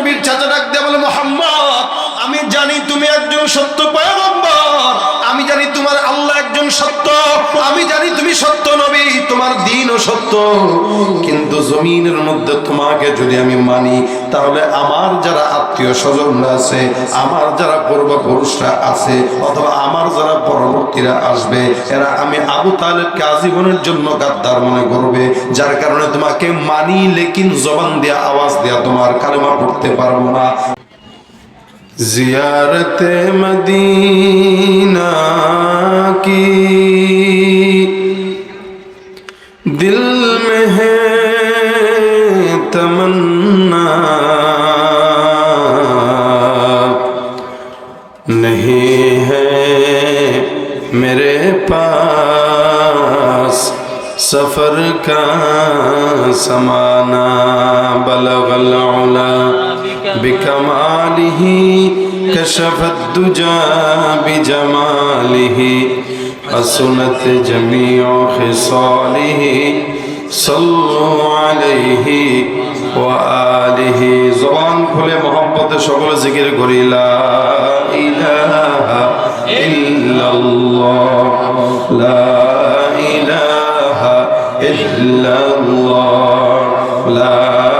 নবীর চাচা ডাক দিয়ে বলে মোহাম্মদ আমি জানি তুমি একজন সত্য পয়গম্বর। সত্য। আমি জানি তুমি সত্য নবী, তোমার দিনও সত্য। কিন্তু জমিনের মধ্যে তোমাকে যদি আমি মানি, তাহলে আমার যারা আত্মীয় স্বজনরা আছে, আমার যারা পূর্বপুরুষরা আছে, অথবা আমার যারা পরবর্তীরা আসবে, এরা আমি আবু তালেবকে আজীবনের জন্য গাদ্দার মনে করবে, যার কারণে তোমাকে মানি লেকিন জবান দেয়া, আওয়াজ দেয়া তোমার কালেমা পড়তে পারব না। जियारत मदीना की। दिल में है तमन्ना। नहीं है मेरे पास सफ़र का समाना। बलगल بكماله كشف الدجى بجماله حسنت جميع خصاله صلوا عليه وآله زبان খুলে محبت সকলে জিকির করি لا إله إلا الله لا إله إلا الله لا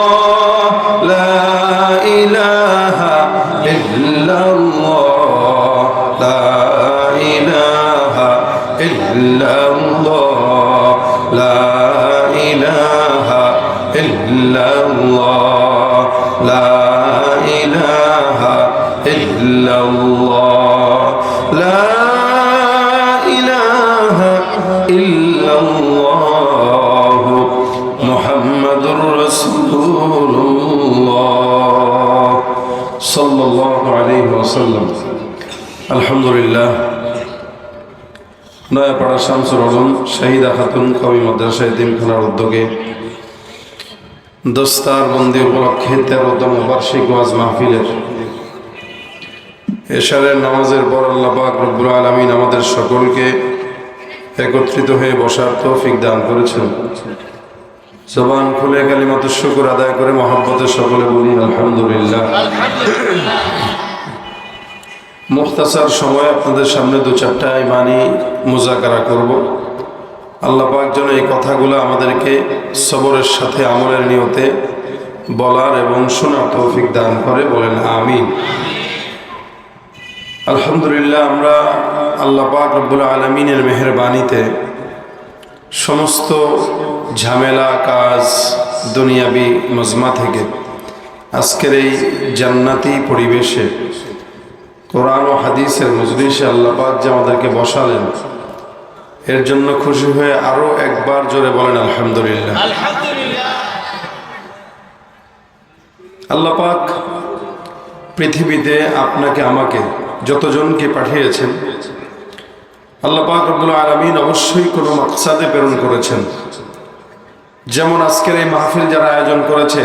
আলাইহি ওয়াসাল্লাম আলহামদুলিল্লাহ। নয়াপাড়া শামসুর আলম শাহিদা খাতুন কবি মাদ্রাসা এতিমখানার উদ্যোগে দস্তার বন্দি উপলক্ষে তেরোতম বার্ষিক ওয়াজ মাহফিলের এশারের নামাজের পর আল্লাহ রব্বুল আলমিন আমাদের সকলকে একত্রিত হয়ে বসার তৌফিক দান করেছেন। জবান খুলে কালিমাত শুকুর আদায় করে মহাব্বতের সকলে বলি আলহামদুলিল্লাহ। মুখতাসার সময় আপনাদের সামনে দু চারটা ইমানি মোজাকারা করব। আল্লাহ পাক যেন এই কথাগুলো আমাদেরকে সবরের সাথে আমলের নিয়তে বলার এবং শোনার তৌফিক দান করে, বলেন আমিন। আলহামদুলিল্লাহ, আমরা আল্লাহ পাক রব্বুল আলমিনের মেহরবানিতে সমস্ত ঝামেলা, কাজ, দুনিয়াবি মজমা থেকে আজকের এই জান্নাতি পরিবেশে কোরআন ও হাদিসের মজলিসে আল্লাহ পাক যে আমাদেরকে বসালেন এর জন্য খুশি হয়ে আরও একবার জোরে বলেন আলহামদুলিল্লাহ। আল্লাহ পাক পৃথিবীতে আপনাকে আমাকে যতজনকে পাঠিয়েছেন আল্লাহ পাক রব্বুল আলমিন অবশ্যই কোনো মাকসাদে প্রেরণ করেছেন। যেমন আজকের এই মাহফিল যারা আয়োজন করেছে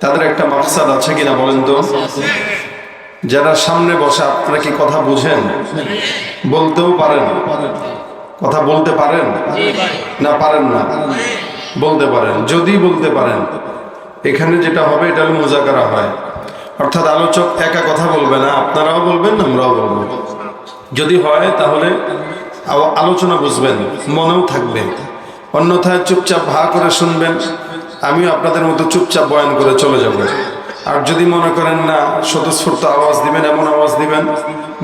তাদের একটা মাকসাদ আছে কিনা বলেন তো? যারা সামনে বসে, আপনারা কি কথা বুঝেন? বলতেও পারেন। কথা বলতে পারেন? না পারেন না। বলতে পারেন। যদি বলতে পারেন, এখানে যেটা হবে, এটা হলো মোজাকারা হয়। অর্থাৎ আলোচক একা কথা বলবে না, আপনারাও বলবেন, আমরাও বলব। যদি হয়, তাহলে আলোচনা বুঝবেন, মনেও থাকবে। অন্যথায় চুপচাপ ভা করে শুনবেন, আমিও আপনাদের মতো চুপচাপ বয়ান করে চলে যাব। আর যদি মনে করেন না, স্বতঃস্ফূর্ত আওয়াজ দিবেন, এমন আওয়াজ দিবেন,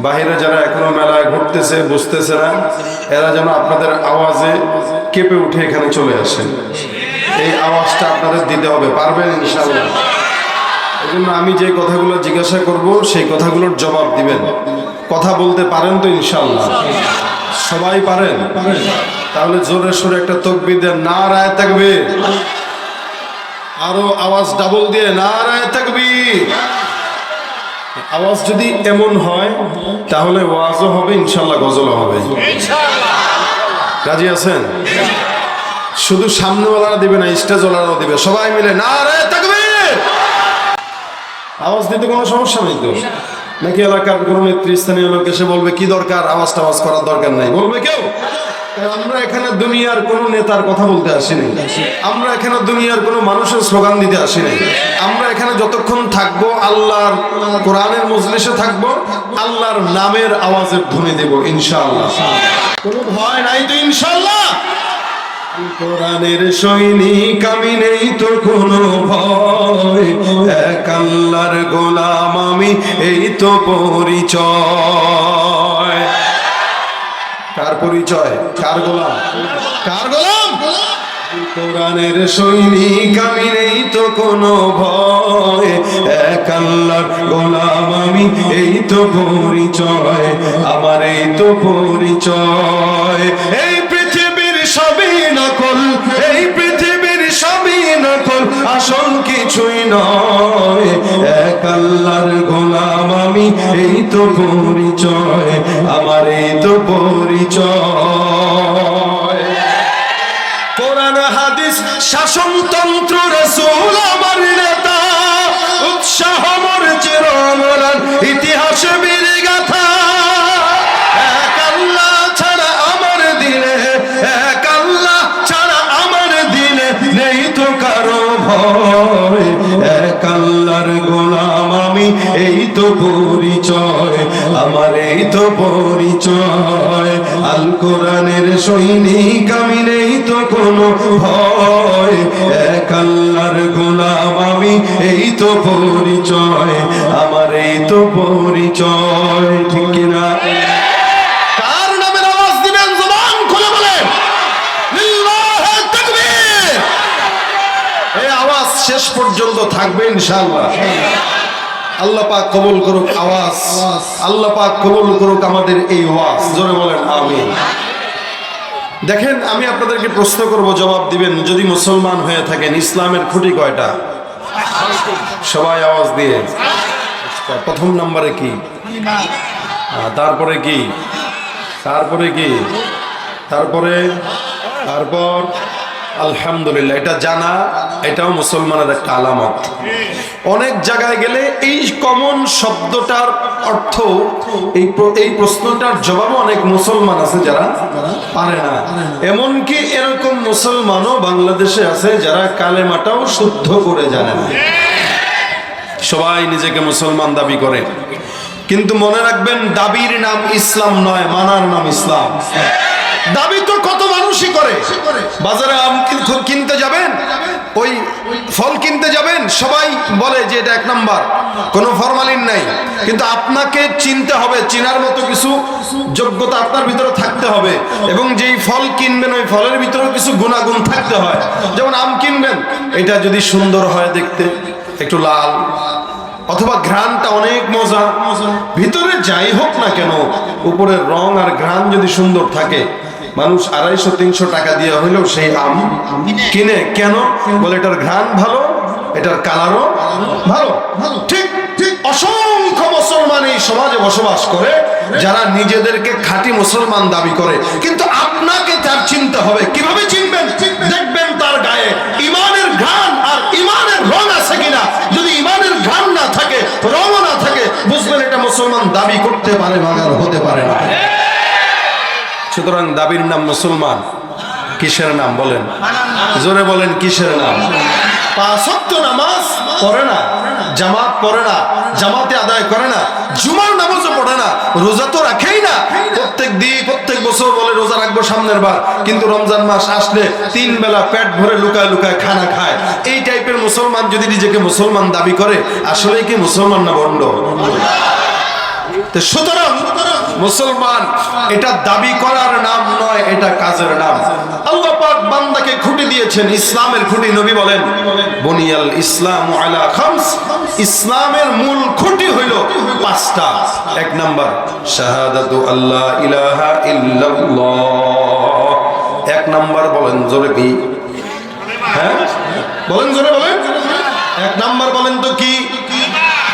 বাহিরে যারা এখনও মেলায় ঘুরতেছে, বুঝতেছে না, এরা যেন আপনাদের আওয়াজে কেঁপে উঠে এখানে চলে আসেন এই আওয়াজটা আপনাদের দিতে হবে, পারবেন ইনশাল্লাহ এই জন্য আমি যে কথাগুলো জিজ্ঞাসা করব, সেই কথাগুলোর জবাব দিবেন। কথা বলতে পারেন তো ইনশাল্লাহ সবাই পারেন? তাহলে জোরে সোরে একটা তকবির দেন না রায় থাকবে আরও আওয়াজ ডাবল দিয়ে না রায় থাকবি আওয়াজ যদি এমন হয় তাহলে ওয়াজও হবে ইনশাল্লাহ গজলও হবে। রাজি আছেন? শুধু সামনেওয়ালারা দিবে না স্টেজওয়ালারাও দিবে। সবাই মিলে না রায় থাকবে আওয়াজ দিতে কোনো সমস্যা নেই তো? নাকি এলাকার কোনো নেতৃস্থানীয় লোক এসে বলবে কি দরকার? আওয়াজ টাওয়াজ করার দরকার নাই। বলবে কেউ? আমরা এখানে দুনিয়ার কোন নেতার কথা বলতে আসিনি। আমরা এখানে দুনিয়ার কোনো মানুষের স্লোগান দিতে আসিনি। আমরা এখানে যতক্ষণ থাকব, আল্লাহর কোরআনের মজলিসে থাকব, আল্লাহর নামের আওয়াজের ধ্বনি দেব, ইনশাআল্লাহ। কোনো ভয় নাই তো, ইনশাআল্লাহ। কোরআনের সৈনিক আমি নেই তো, কোনো ভয়। এক আল্লাহর গোলাম আমি, এই তো পরিচয়। কার পরিচয়? কার গোলাম? কার গোলাম? কোরআনের সৈনিক, আমি নেই তো কোনো ভয়। এক আল্লাহর গোলাম, আমি এই তো পরিচয়। আমার এই তো পরিচয়। এই কিছুই নয়। এক আল্লাহর গোলাম আমি, এই তো পরিচয়, আমার এই তো পরিচয়। কোরআন, হাদিস, শাসনতন্ত্র এই তো পরিচয়, আমার এই তো পরিচয়। আল কোরআনের সৈনিক, আমি নেই তো কোনো ভয়। এক আল্লাহর গোলাম, আমি এই তো পরিচয়, আমার এই তো পরিচয়। ঠিক আওয়াজ শেষ পর্যন্ত থাকবে ইনশাআল্লাহ। আল্লাহ পাক কবুল করুক আওয়াজ। আল্লাহ পাক কবুল করুক আমাদের এই আওয়াজ জোরে বলেন আমিন। দেখেন আমি আপনাদেরকে প্রশ্ন করব জবাব দিবেন। যদি মুসলমান হয়ে থাকেন ইসলামের খুঁটি কয়টা? সবাই আওয়াজ দিয়ে। প্রথম নম্বরে কি? তারপরে কি? তারপরে কি? তারপরে? তারপর? আলহামদুলিল্লাহ, এটা জানা, এটাও মুসলমানের একটা আলামত। অনেক জায়গায় গেলে এই কমন শব্দটার অর্থ, এই এই প্রশ্নটার জবাবও অনেক মুসলমান আছে যারা পারে না। এমনকি এরকম মুসলমানও বাংলাদেশে আছে যারা কালেমাটাও শুদ্ধ করে জানে না। সবাই নিজেকে মুসলমান দাবি করে। কিন্তু মনে রাখবেন, দাবির নাম ইসলাম নয়, মানার নাম ইসলাম। দাবি তো কত মানুষই করে। বাজারে আম কিন- কিনতে যাবেন? ওই ফল কিনতে যাবেন? সবাই বলে যে এটা এক নাম্বার। কোনো ফরমালিন নাই। কিন্তু আপনাকে চিনতে হবে চিনার মতো কিছু যোগ্যতা আপনার ভিতরে থাকতে হবে। এবং যেই ফল কিনবেন ওই ফলের ভিতরেও কিছু গুণাগুণ থাকতে হয়। যেমন আম কিনবেন এটা যদি সুন্দর হয় দেখতে একটু লাল। অথবা ঘ্রাণটা অনেক মজা। ভিতরে যাই হোক না কেন উপরের রং আর ঘ্রাণ যদি সুন্দর থাকে মানুষ আড়াইশো, তিনশো টাকা দিয়ে হইলেও সেই আম কিনে। কেন? বলে এটার ঘ্রাণ ভালো, এটার কালারও ভালো। ঠিক অসংখ্য মুসলমান এই সমাজে বসবাস করে, যারা নিজেদেরকে খাঁটি মুসলমান দাবি করে। কিন্তু আপনাকে তার চিনতে হবে। কীভাবে চিনবেন? দেখবেন তার গায়ে ইমানের ঘ্রাণ আর ইমানের রং আছে কিনা। যদি ইমানের ঘ্রাণ না থাকে, রঙও না থাকে, বুঝবেন এটা মুসলমান দাবি করতে পারে মাগার হতে পারে না। সুতরাং দাবির নাম মুসলমান। কিসের নাম বলেন? জোরে বলেন কিসের নাম? রোজা রাখব সামনের বার, কিন্তু রমজান তিন বেলা পেট ভরে লুকায় লুকায় খায়। এই টাইপের মুসলমান যদি নিজেকে মুসলমান দাবি করে আসলে কি মুসলমান না বন্ড? তো সুতরাং মুসলমান, এটা দাবি করার নাম নয়, এটা কাজের নাম। আল্লাহ পাক বান্দাকে খুঁটি দিয়েছেন, ইসলামের খুঁটি, নবী বলেন, বনিয়াল ইসলাম আলা খামস ইসলামের মূল খুঁটি হইল পাঁচটা। এক নাম্বার, শাহাদাতু আল্লাহ ইলাহা ইল্লাল্লাহ এক নাম্বার বলেন, জোরে কি? হ্যাঁ? বলেন, জোরে বলেন। এক নাম্বার বলেন তো কি?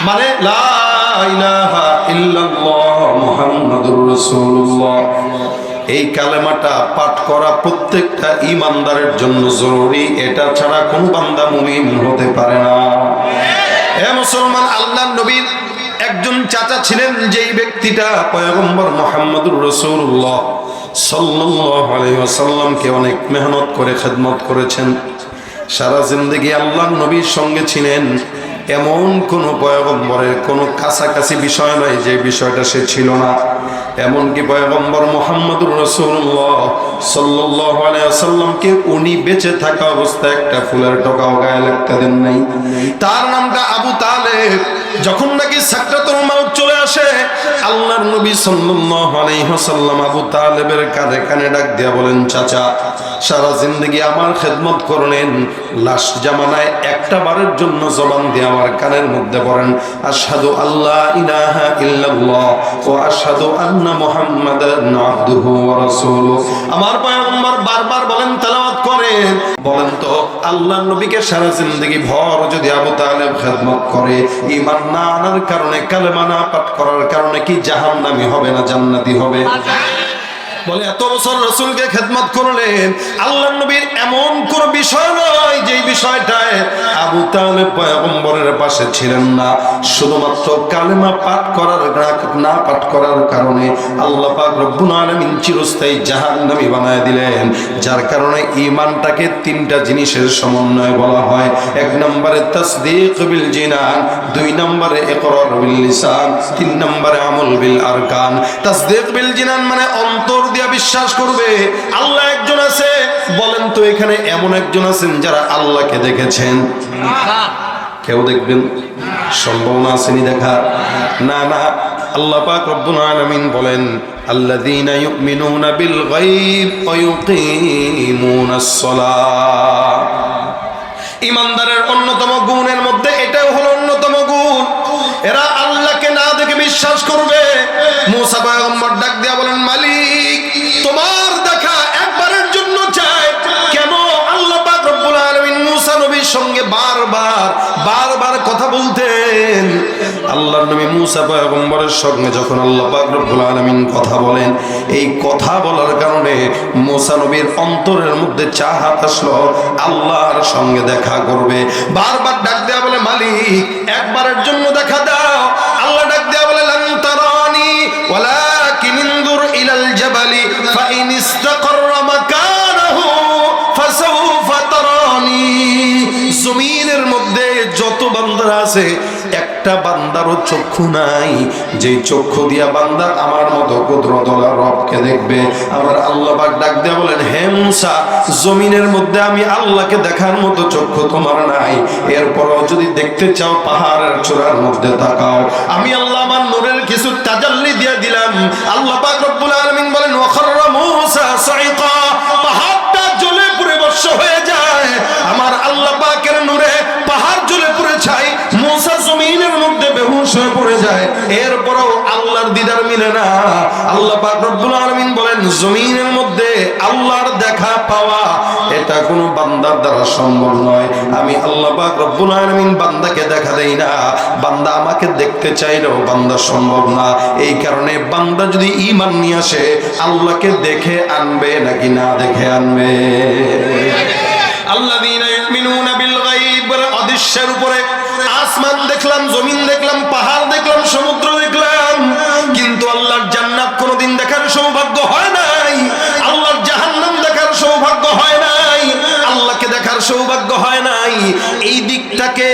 মানে লা ইলাহা ইল্লাল্লাহ মুহাম্মাদুর রাসূলুল্লাহ। এই কালেমাটা পাঠ করা প্রত্যেকটা ইমানদারের জন্য জরুরি। এটা ছাড়া কোন বান্দা মুমিন হতে পারে না। হে মুসলমান আল্লাহ নবীর একজন চাচা ছিলেন, যেই ব্যক্তিটা পয়গম্বর মোহাম্মদুর রসুল্লাহ সাল্লাল্লাহু আলাইহি অনেক মেহনত করে, খেদমত করেছেন। সারা জিন্দগি আল্লাহ নবীর সঙ্গে ছিলেন। এমন কোনো পয়গম্বরের কোনো কাছাকাছি বিষয় নয় যে বিষয়টা সে ছিল না। এমনকি পয়গম্বর মোহাম্মদুর রসুল্লাহ সাল্লাহ আলাইসাল্লামকে উনি বেঁচে থাকা অবস্থায় একটা ফুলের টোকাও গায়ে লাগতে দেন নাই। তার নামটা আবু তালেব। যখন নাকি সাকরাতুল মাউত চলে আসে, আল্লাহর নবী সাল্লাল্লাহু আলাইহি ওয়াসাল্লাম আবু তালেবের কানে কানে ডাক দিয়া বলেন, চাচা, সারা জিন্দগি আমার খেদমত করলেন। লাশ জামানায় একটা বারের জন্য জবান দিয়ে আমার কানের মধ্যে পড়েন। আশহাদু আল্লাহ ইলাহা ইল্লাল্লাহ ওয়া আশহাদু আন্না মুহাম্মাদান আবদুহু ওয়া রাসূলুহু। আমার পয়গম্বর বারবার বলেন, তেলাওয়াত করেন। বলেন তো আল্লাহ নবীকে সারা জিন্দগি ভর যদি আবু তালেব খেদমত করে না আনার কারণে কালেমা না পাঠ করার কারণে কি জাহান্নামী হবে না জান্নাতি হবে? বলে, এত বছর রসুলকে খেদমত করলেন। আল্লাহ নবীর এমন কোন বিষয় নয় যে বিষয়টায় আবু তালেব পয়গম্বরের পাশে ছিলেন না। শুধুমাত্র কালেমা পাঠ করার না পাঠ করার কারণে আল্লাহ পাক রব্বুল আলামিন চিরস্থায়ী জাহান্নামী বানায় দিলেন। যার কারণে ঈমানটাকে তিনটা জিনিসের সমন্বয় বলা হয়। এক নম্বরে তাসদীক বিল জিনান, দুই নম্বরে ইকরার বিল লিসান, তিন নম্বরে আমল বিল আরকান। তাসদীক বিল জিনান মানে অন্তর দিয়া বিশ্বাস করবে। আল্লাহ একজন আছে। বলেন তো এখানে এমন একজন আছেন যারা আল্লাহকে দেখেছেন। কেউ দেখবেন? সম্ভাবনা আসেনি দেখার না না। আল্লাহ পাক রব্বুল আলামিন বলেন বিল গায়ব ওয়া ইউকিমুনাস সালাহ ইমানদারের অন্যতম গুণের মধ্যে এটাও হলো অন্যতম গুণ। এরা আল্লাহকে না দেখে বিশ্বাস করবে। মুসা পয়গম্বর ডাক দিয়া বলেন মালিক আল্লাহর নবী মুসা পয়গম্বরের সঙ্গে যখন আল্লাহ পাক রব্বুল আলামিন কথা বলেন, এই কথা বলার কারণে মুসা নবীর অন্তরের মধ্যে চাহাত আসলো, আল্লাহর সঙ্গে দেখা করবে। বারবার ডাক দেয়া বলে, মালিক একবারের জন্য দেখা দাও। আল্লাহ ডাক দেয়া বলে, লান তারানি, ওয়ালাকিন ইনজুর ইলাল জাবালি, ফাইন ইস্তাকাররা মাকানাহু, ফাসাউফা তারানি। জমিনের মধ্যে যত বান্দারা আছে একটা বান্দারও চক্ষু নাই। যে চক্ষু দিয়া বান্দা আমার মতো কুদরতলা রবকে দেখবে। আমার আল্লাহ পাক ডাক দেয়া বলেন, হে মুসা, জমিনের মধ্যে আমি আল্লাহকে দেখার মতো চক্ষু তোমার নাই। এরপরও যদি দেখতে চাও পাহাড়ের চূড়ার মধ্যে তাকাও। আমি আল্লাহ আমার নূরের কিছু তাজাল্লি দিয়ে দিলাম। আল্লাহ এরপরও আল্লাহর দিদার মিলে না। আল্লাহ বলেন, জমিনের মধ্যে আল্লাহর দেখা পাওয়া, এটা কোনো বান্দার দ্বারা সম্ভব নয়। আমি আল্লাহ বান্দাকে দেখা দেই না। বান্দা আমাকে দেখতে চাইলেও বান্দা সম্ভব না। এই কারণে বান্দা যদি ঈমান নিয়ে আসে, আল্লাহকে দেখে আনবে নাকি না দেখে আনবে? আল্লাযীনা ইউমিনুনা অদৃশ্যের উপরে আসমান দেখলাম, জমিন দেখলাম সৌভাগ্য হয় নাই। এই দিকটাকে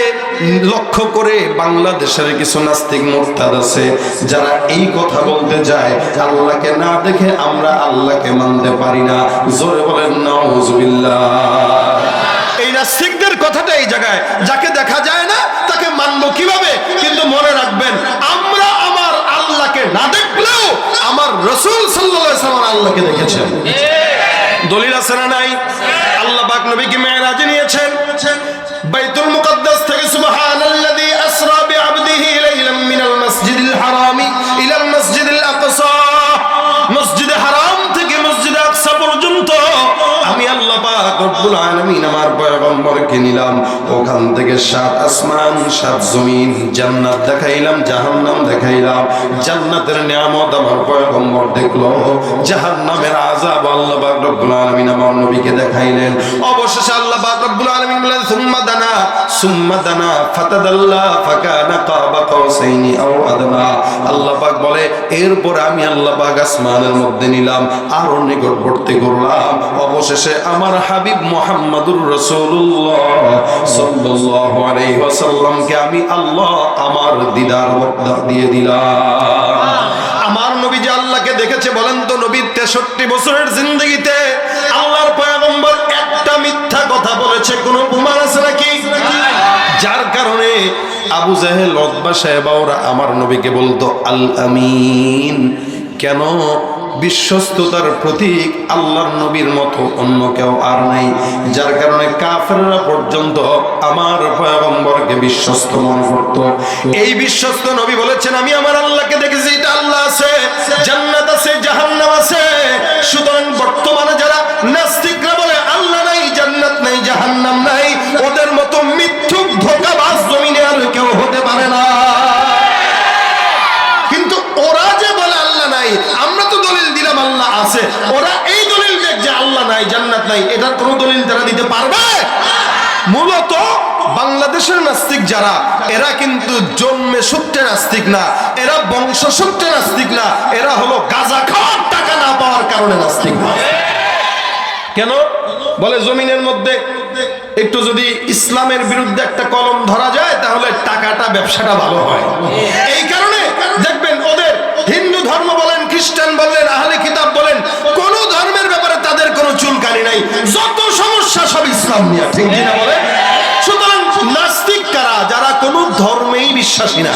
লক্ষ্য করে বাংলাদেশের কিছু নাস্তিক মোরতাদ আছে, যারা এই কথা বলতে যায়, আল্লাহকে না দেখে আমরা আল্লাহকে মানতে পারি না। জোরে বলেন, নাউজুবিল্লাহ। এই নাস্তিকদের কথাটা এই জায়গায়, যাকে দেখা যায় না, তাকে মানবো কীভাবে? কিন্তু মনে রাখবেন, আমরা আমার আল্লাহকে না দেখলেও আমার রসুল সাল্লাহ আল্লাহকে দেখেছেন। দলিল আছে না নাই? নবীকে মেয়েরাজে নিয়েছেন। বাইতুল মুকদ্দাস থেকে সুবহানাল্লাযী আসরা বিআবদিহি লাইলাম মিনাল মাসজিদিল হারামি ইলাল মাসজিদিল আকসা। মসজিদে হারাম থেকে মসজিদে আকসা পর্যন্ত আমি আল্লাহ পাক রব্বুল আলামিন আমার পয়গম্বরকে নিলাম। ওখান থেকে সাত আসমান, সাত জমিন জান্নাত দেখাইলাম, জাহান্নাম দেখাইলাম। জান্নাতের নিয়ামত আমার পয়গম্বর দেখল। পাক রব্বুল আলামিন আমার নবীকে দেখাইলেন। অবশেষে আল্লাহ পাক রব্বুল আলামিন আমিলা সুম্মা দানা সুম্মা দানা, ফাতাদাল্লা, ফাকানা কাবা কাউসাইনি আও আদনা। আল্লাহ পাক বলে, এরপর আমি আল্লাহ পাক আসমানের মধ্যে নিলাম, আর নিকটবর্তী করলাম। অবশেষে আমার হাবিব মোহাম্মদুর রাসূলুল্লাহ সাল্লাল্লাহু আলাইহি ওয়াসাল্লামকে আমি আল্লাহ আমার দিদার দিয়ে দিলাম আমার নবী যে আল্লাহকে দেখেছে বলেন তো নবীর তেষট্টি বছরের জিন্দগিতে আল্লাহর পয়গম্বর একটা মিথ্যা কথা বলেছে, কোন প্রমাণ আছে নাকি? যার কারণে আবু জাহেল রদবা সাহেব ওরা আমার নবীকে বলতো, আল আমিন। কেন? বিশ্বস্ততার প্রতীক আল্লাহর নবীর মতো অন্য কেউ আর নাই। যার কারণে কাফেররা পর্যন্ত আমার পয়গম্বরকে বিশ্বস্ত মনে করত। এই বিশ্বস্ত নবী বলেছেন, আমি আমার আল্লাহকে দেখেছি, এটা আল্লাহ আছে, জান্নাত আছে, জাহান্নাম আছে। সুতরাং বর্তমানে যারা নাস্তিকরা বলে আল্লাহ নাই, জান্নাত নাই, জাহান্নাম নাই, ওদের মতো মিথ্যুক ধোকাবাজ জমিনে আর কেউ হতে পারে না। কিন্তু ওরা যে বলে আল্লাহ নাই, আমরা তো দলিল দিলাম আল্লাহ আছে, ওরা এই দলিল দেখ যে আল্লাহ নাই, জান্নাত নাই, এটার কোনো দলিল তারা দিতে পারবে? মূলত বাংলাদেশের নাস্তিক যারা, এরা কিন্তু জন্মে সূত্রে নাস্তিক না, এরা বংশ সূত্রে নাস্তিক না, এরা হলো গাজা খাওয়ার টাকা না পাওয়ার কারণে নাস্তিক না। কেন? বলে জমিনের মধ্যে একটু যদি ইসলামের বিরুদ্ধে একটা কলম ধরা যায়, তাহলে টাকাটা, ব্যবসাটা ভালো হয়। এই কারণে দেখবেন ওদের হিন্দু ধর্ম বলেন, খ্রিস্টান বলেন, আহলে কিতাব বলেন, কোন ধর্মের ব্যাপারে তাদের কোনো চুলকানি নাই। যত সমস্যা সব ইসলাম নিয়ে, ঠিক কিনা বলেন সুতরাং নাস্তিক কারা? যারা কোনো ধর্মেই বিশ্বাসী না।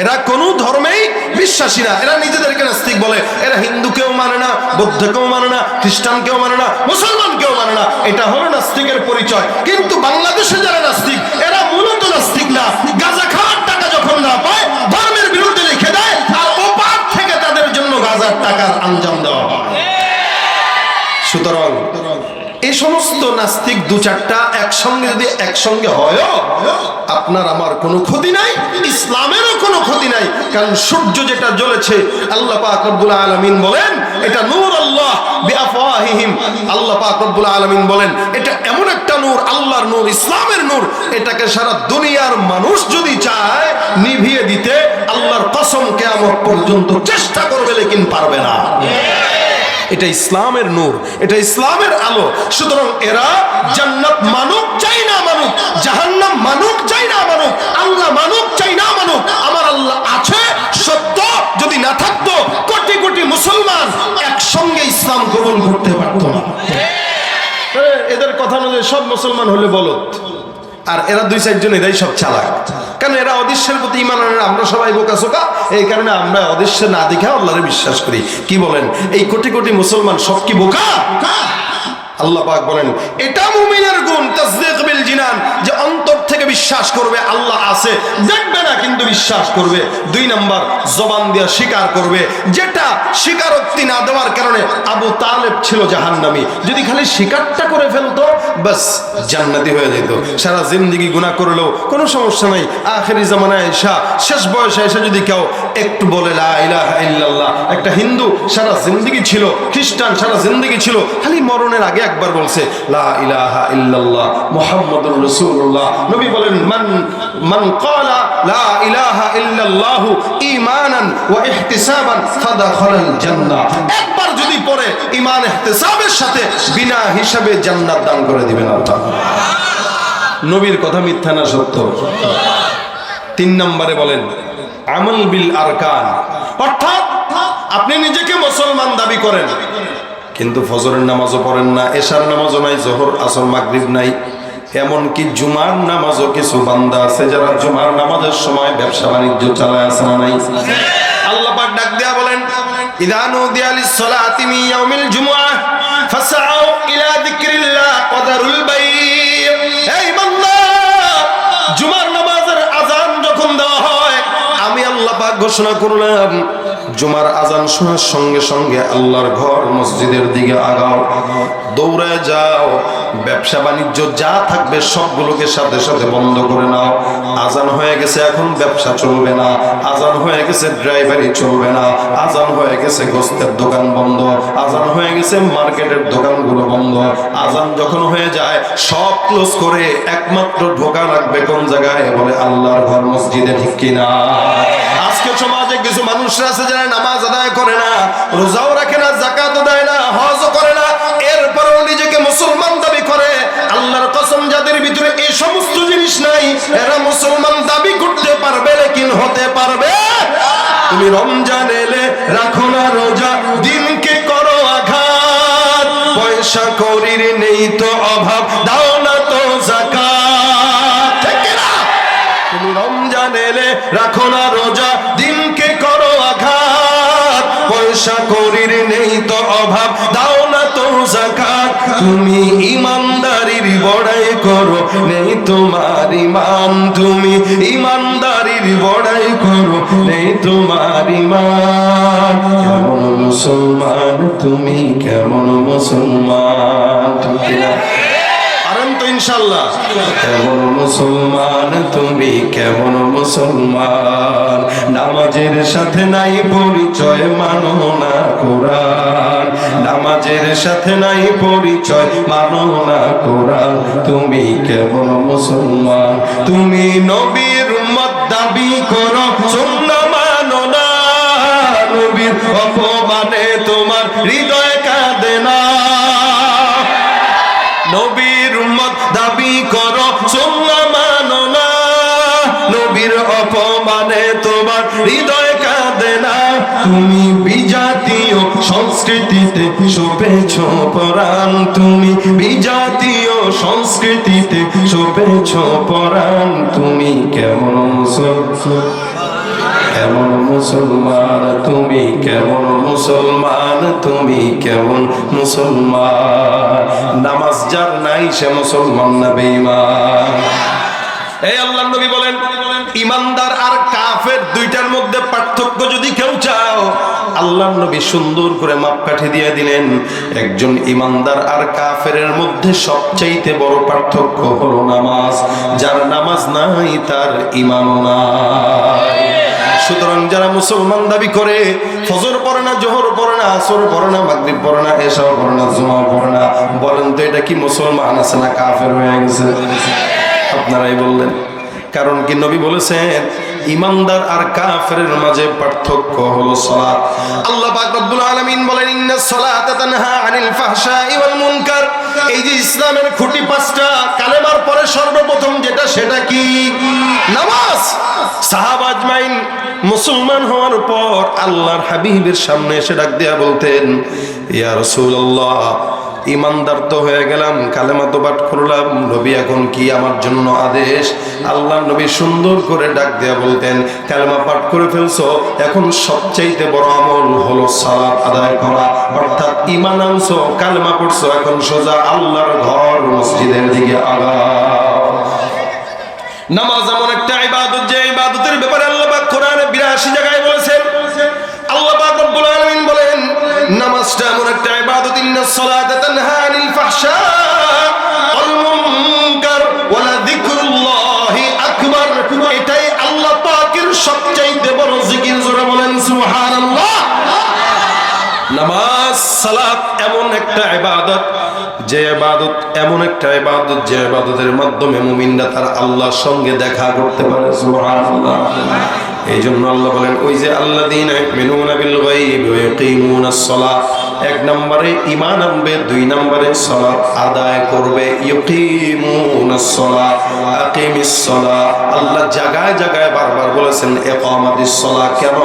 এরা কোন ধর্মেই বিশ্বাসী না এরা নিজেদেরকে নাস্তিক বলে। এরা হিন্দুকেও মানে না, বৌদ্ধকেও মানে না, খ্রিস্টানকেও মানে না, মুসলমানকেও মানে না। এটা হলো নাস্তিকের পরিচয়। কিন্তু বাংলাদেশে যারা নাস্তিক, এরা মূলত নাস্তিক না। গাঁজা খাওয়ার টাকা যখন না পায়, ধর্মের বিরুদ্ধে লিখে দেয় আর ওপার থেকে তাদের জন্য গাঁজার টাকার আঞ্জাম দেওয়া হয়। সুতরাং সমস্ত নাস্তিক দু চারটা একসঙ্গে যদি একসঙ্গে হয়, আপনার আমার কোনো ক্ষতি নাই, ইসলামেরও কোনো ক্ষতি নাই, কারণ সূর্য যেটা জ্বলেছে, আল্লাহ পাক রব্বুল আলামিন বলেন, এটা নূর আল্লাহ বিআফওয়াহিহিম। আল্লাহ পাক রব্বুল আলামিন বলেন, এটা এমন একটা নূর, আল্লাহর নূর, ইসলামের নূর, এটাকে সারা দুনিয়ার মানুষ যদি চায় নিভিয়ে দিতে, আল্লাহর কসম কিয়ামত পর্যন্ত চেষ্টা করবে, লেকিন পারবে না। এটা ইসলামের নূর, এটা ইসলামের আলো। সুতরাং এরা জান্নাত মানুক চাই না মানুক, জাহান্নাম মানুক চাই না মানুক, আল্লাহ মানুক চাই না মানুক, আমার আল্লাহ আছে, সত্য যদি না থাকতো কোটি কোটি মুসলমান একসঙ্গে ইসলাম গ্রহণ করতে পারতো না। এদের কথা অনুযায়ী সব মুসলমান হলে বলত। আর এরা দুই চারজন এরাই সব চালাক। কেন এরা অদৃশ্যের প্রতি ইমান আনে আমরা সবাই বোকা চোকা এই কারণে আমরা অদৃশ্য না দেখে আল্লাহরে বিশ্বাস করি। কি বলেন? এই কোটি কোটি মুসলমান সব কি বোকা? আল্লাহ পাক বলেন, এটা মুমিনের গুণ, তাসদিক বিল জিনান, যে অন্তর থেকে বিশ্বাস করবে, আল্লাহ আছে। দেখবে না কিন্তু বিশ্বাস করবে। দুই নাম্বার, জবান দিয়ে স্বীকার করবে। যেটা স্বীকারোক্তি না দেওয়ার কারণে আবু তালেব ছিল জাহান্নামী। যদি খালি স্বীকারটা করে ফেলতো বাস জান্নাতি হয়ে যেত। সারা জিন্দগি গুনাহ করলেও কোনো সমস্যা নাই। আখেরি জামানায় এসা শেষ বয়সে এসে যদি কেউ একটু বলে ইল্লাল্লাহ একটা হিন্দু সারা জিন্দগি ছিল, খ্রিস্টান সারা জিন্দগি ছিল, খালি মরণের আগে একবার বলছে, লা ইলাহা ইল্লাল্লাহ, মুহাম্মাদুর রাসূলুল্লাহ নবী বলেন, মান মান ক্বালা, লা ইলাহা ইল্লাল্লাহ ঈমানান ওয়া ইহতিসাবান ফাদাখালাল জান্নাহ। একবার যদি পড়ে, ঈমান ইহতিসাবের সাথে বিনা হিসাবে জান্নাত দান করে দিবেন আল্লাহ। নবীর কথা মিথ্যা না সত্য। তিন নম্বরে বলেন, আমল বিল আরকান। অর্থাৎ, আপনি নিজেকে মুসলমান দাবি করেন, কিন্তু ফজরের নামাজও পড়েন না, এশার নামাজও নাই, জোহর, আসর, মাগরিব নাই। এমনকি জুমার নামাজও কিছু বান্দা আছে যারা জুমার নামাজের সময় ব্যবসা বাণিজ্য চালায় আছে না নাই? আল্লাহ পাক ডাক দেয়া বলেন, ইদা নুদিয়া লিস-সালাতি মিন ইয়াউমিল জুমআহ ফাসআউ ইলা যিকরিল্লাহ বাই' এই বান্দা, জুমার নামাজের আজান যখন দেওয়া হয়, আমি আল্লাহ পাক ঘোষণা করলাম জুমার আজান শোনার সঙ্গে সঙ্গে আল্লাহর ঘর মসজিদের দিকে আগাও, দৌড়ে যাও, ব্যবসা বাণিজ্য যা থাকবে সবগুলোকে সাথে সাথে বন্ধ করে নাও। আজান হয়ে গেছে, এখন ব্যবসা চলবে না। আজান হয়ে গেছে, ড্রাইভারি চলবে না। আজান হয়ে গেছে, গোস্তের দোকান বন্ধ। আজান হয়ে গেছে, মার্কেটের দোকানগুলো বন্ধ। আজান যখন হয়ে যায়, সব ক্লোজ করে একমাত্র ঢোকা লাগবে কোন জায়গায়? বলে আল্লাহর ঘর মসজিদে ঠিক কিনা। আজকে কিছু মানুষরা আছে যারা নামাজ আদায় করে না, রোজাও রাখে না জাকাতও দেয় না, হজও করে না, এরপরেও নিজেকে মুসলমান দাবি করে। আল্লাহর কসম, যাদের ভিতরে এই সমস্ত জিনিস নাই, এরা মুসলমান দাবি করতে পারবে, লেকিন হতে পারবে। তুমি রমজান এলে রাখো না রোজা, দিনকে করো আঘাত। পয়সা করির নেই তো অভাব, দাও না তো জাকাত তুমি রমজান এলে রাখো না রোজা পয়সা করির নেই তো অভাব। দাও না তো জাকাত। তুমি ইমানদারির বড়াই করো। নেই তোমার ইমান। তুমি ইমানদারির বড়াই করো। নেই তোমার ইমান। কেমন মুসলমান, তুমি কেমন মুসলমান, ঠিক না ইনশাল্লাহ কেমন মুসলমান তুমি, কেমন মুসলমান? নামাজের সাথে নাই পরিচয়, মানো না কোরআন। নামাজের সাথে নাই পরিচয়, মানো না কোরআন। তুমি কেমন মুসলমান? তুমি নবীর উম্মত দাবি করো সুন্নাহ মানো না। নবীর অপমানে তোমার হৃদয় কাঁদে না। নবীর অপমানে তোমার হৃদয় কাঁদে না। তুমি বিজাতীয় সংস্কৃতিতে শোভেছ পরাণ। তুমি বিজাতীয় সংস্কৃতিতে শোভেছ পরাণ। তুমি কেমন কেমন মুসলমান? তুমি কেমন মুসলমান? তুমি কেমন মুসলমান? নামাজ যার নাই, সে মুসলমান না বেঈমান। এই আল্লাহ নবী বলেন আল্লাহ নবী সুন্দর করে মাপকাঠি দিয়ে দিলেন। একজন ইমানদার আর কাফেরের মধ্যে সবচাইতে বড় পার্থক্য হলো নামাজ। যার নামাজ নাই, তার ইমান নাই। সুতরাং যারা মুসলমান দাবি করে, ফজর পড়ে না, জোহর পড়ে না, আসর পড়ে না, মাগরিব পড়ে না এসাও পড়ে না, জুমা পড়ে না, বলেন তো এটা কি মুসলমান আছে না কাফের হয়ে গেছে? আপনারাই বললেন। কারণ কি নবী বলেছেন ইমানদার আর কাফের মাঝে পার্থক্য হলো সালাত। আল্লাহ পাক রব্বুল আলামিন বলেন ইন্নাস সালাতা তানহা আনিল ফাহশাই ওয়াল মুনকার। এই যে ইসলামের খুঁটি পাঁচটা, কালেমার পরে সর্বপ্রথম যেটা, সেটা কি? নামাজ। সাহাবা আজমাইন মুসলমান হওয়ার পর আল্লাহর হাবিবের সামনে এসে ডাক দিয়া বলতেন, ইয়া রাসূলুল্লাহ ইমানদার তো হয়ে গেলাম, কালেমা তো পাঠ করলাম, নবী এখন কি আমার জন্য আদেশ? আল্লাহ নবী সুন্দর করে ডাক দেয়া বলতেন, কালেমা পাঠ করে ফেলছো, এখন সবচাইতে বড় আমল হলো সালাত আদায় করা। ইমান আনছো, কালেমা পড়ছো, এখন সোজা আল্লাহর ঘর মসজিদের দিকে আগাও নামাজ এমন একটা ইবাদত, যে ইবাদতের ব্যাপারে আল্লাহ পাক কোরআনে 82 জায়গায় বলেছেন। আল্লাহ পাক রব্বুল আলামিন বলেন, নামাজটা এমন একটা ইবাদত ইন্নাস সালাতা তানহা আনিল ফাহশা ওয়াল মুনকার ওয়ালা যিকরুল্লাহি আকবার। এটাই আল্লাহ পাকের সবচাইতে সালাত এমন একটা ইবাদত, যে ইবাদত, এমন একটা ইবাদত যে ইবাদতের মাধ্যমে মুমিনরা তার আল্লাহর সঙ্গে দেখা করতে পারে, সুবহানাল্লাহ। এই জন্য আল্লাহ বলেন, ওই যে আল্লাযীনা ইউমিনুনা বিল গায়ব ওয়া ইয়াকিমুনাস সালাত এক নম্বরে ঈমান আনবে, দুই নম্বরে সালাত আদায় করবে। আল্লাহ জায়গায় জায়গায় বারবার বলেছেন সালাত কেন?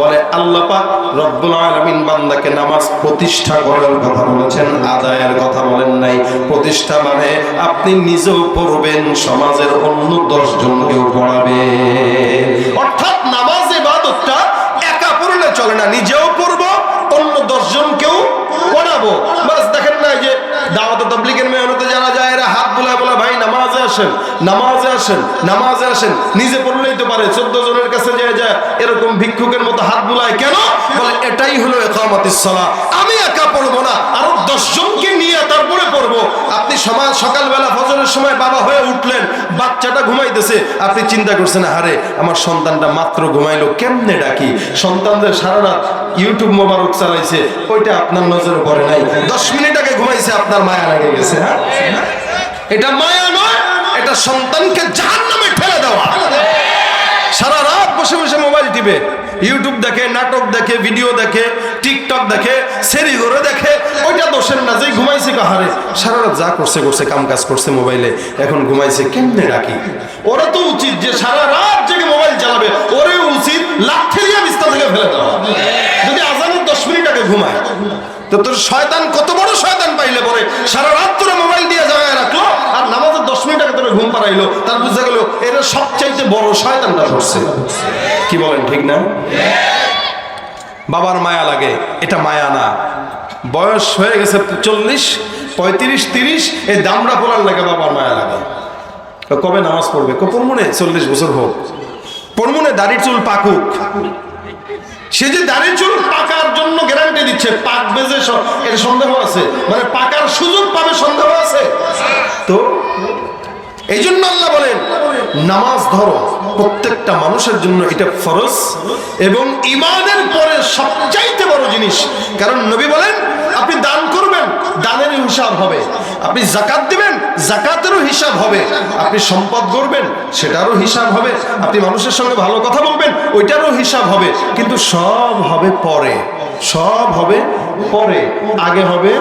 বলে আল্লাহ পাক রব্বুল আলামিন বান্দাকে নামাজ প্রতিষ্ঠা করার কথা বলেছেন, আদায়ের কথা বলেন নাই। প্রতিষ্ঠা মানে আপনি নিজেও পড়বেন, সমাজের অন্য দশ জনকেও পড়াবেন। অর্থাৎ নামাজ, ইবাদতটা একা পড়লে চলে না, নিজেও পড়ব, অন্য দশ পড়াবো বাস দেখেন না যে দাওয়াত তাবলিগের মেহনতে যারা যায়, এরা হাত বুলায় বলে ভাই, নামাজে আসেন নামাজে আসেন নামাজে আসেন। নিজে পড়লেই তো পারে, চোদ্দ জনের কাছে যায় যায় এরকম ভিক্ষুকের মতো হাত বোলায়। কেন? বলে, এটাই হলো একামতিস আমি একা পড়ব না, আরও দশজনকে নিয়ে তারপরে পড়ব। সমাজ সকালবেলা ফজরের সময় বাবা হয়ে উঠলেন, বাচ্চাটা ঘুমাইতেছে। আপনি চিন্তা করছেন আরে আমার সন্তানটা মাত্র ঘুমাইলো, কেমনে ডাকি? সন্তানদের সারা রাত ইউটিউব মোবারক চালাইছে, ওইটা আপনার নজরে পড়ে নাই। দশ মিনিট আগে ঘুমাইছে, আপনার মায়া লেগে গেছে হ্যাঁ? এটা মায়া নয়, এটা সন্তানকে জাহান নামে ঠেলে দেওয়া। সারা রাত বসে বসে মোবাইল টিপে, ইউটিউব দেখে, নাটক দেখে, ভিডিও দেখে টিকটক দেখে সেরি করে দেখে, ওইটা দোষের না, যে ঘুমাইছে কাহারে? সারা রাত যা করছে করছে কাম কাজ করছে মোবাইলে, এখন ঘুমাইছে কেমনে ডাকি ওরা তো উচিত যে সারা রাত জেগে মোবাইল চালাবে, ওরে উচিত লাঠি দিয়ে থেকে ফেলে দেওয়া। যদি আজানের দশ মিনিট আগে ঘুমায়, তো তোর শয়তান কত বড় শয়তান পাইলে পরে? সারা রাত তোরে মোবাইল দিয়ে জায়গায় রাখল, আর নামাজের দশ মিনিট আগে তোরে ঘুম পাড়াইলো, তার বুঝতে গেল, এরা সবচাইতে বড় শয়তানটা ধরছে। কি বলেন, ঠিক না? বাবার মায়া লাগে, এটা মায়া না। বয়স হয়ে গেছে চল্লিশ, পঁয়ত্রিশ, তিরিশ, এই দামড়া পোলার লাগে বাবার মায়া লাগে। কবে নামাজ পড়বে? কখন মনে চল্লিশ বছর হোক। পরমনে দাড়ির চুল পাকুক। সে যে দাড়ি চুল পাকার জন্য গ্যারান্টি দিচ্ছে পাকবে যে এর সন্দেহ আছে? মানে পাকার সুযোগ পাবে, সন্দেহ আছে? তো এই জন্য আল্লাহ বলেন, নামাজ ধরো, প্রত্যেকটা মানুষের জন্য এটা ফরজ এবং ইমানের পরে সবচাইতে বড় জিনিস, কারণ নবী বলেন, আপনি দান করবেন দানের হিসাব হবে। আপনি জাকাত দিবেন জাকাতেরও হিসাব হবে। আপনি সম্পদ করবেন সেটারও হিসাব হবে। আপনি মানুষের সঙ্গে ভালো কথা বলবেন, ওইটারও হিসাব হবে। কিন্তু সব হবে পরে, সব হবে পরে। আগে হবে